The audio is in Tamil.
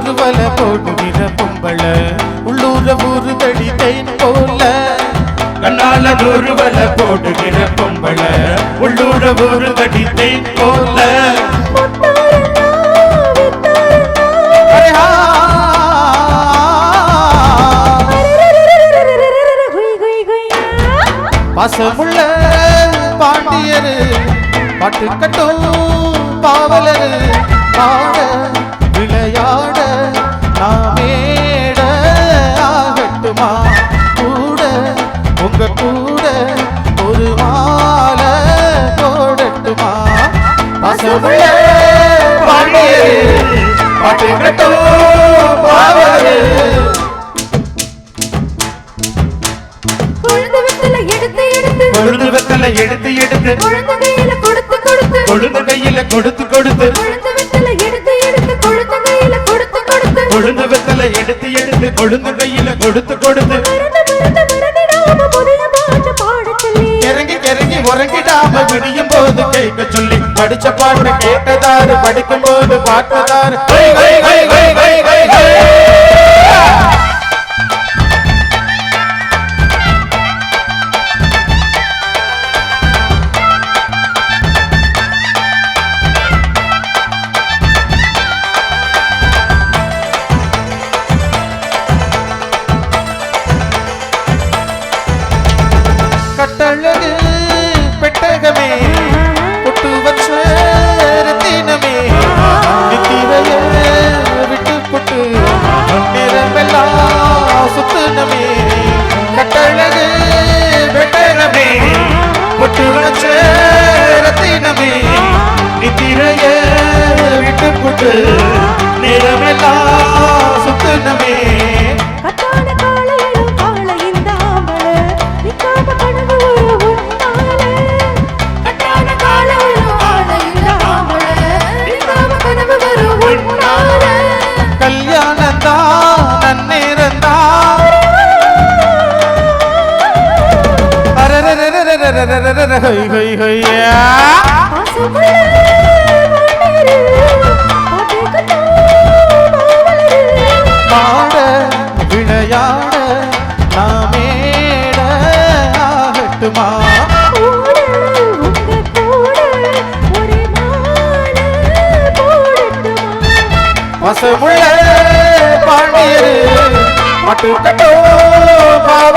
உருவல போடுகிற பொம்பள. உள்ளூர ஊரு தடிதை போல. கண்ணால நூறுவல போடுகிற பொம்பள. உள்ளூர ஊரு தடிதை போல. பாசமுள்ள பாண்டியரு பட்டுக்கட்டும் பாவலரு. எடுத்து எடுத்து. கொழுந்து வெத்தலை எடுத்து எடுத்து. குழந்தை கையில கொடுத்து கொடுத்து. கொழுந்து கையில கொடுத்து கொடுத்து. கொழுந்து வெத்தலை எடுத்து எடுத்து. குழந்தை கையில கொடுத்து கொடுத்து. கொழுந்து வெத்தலை எடுத்து எடுத்து. கொழுந்து கையில கொடுத்து கொடுத்து. இறங்கி இறங்கி உறங்கிடாம விடியும் போது கேட்க சொல்லி. படிச்ச பாட்டு கேட்டதாரு படிக்கும் போது பார்த்ததாரு கட்டழகு பெட்டகமே. ஹொய் ஹொய் ஹொய்யா பாட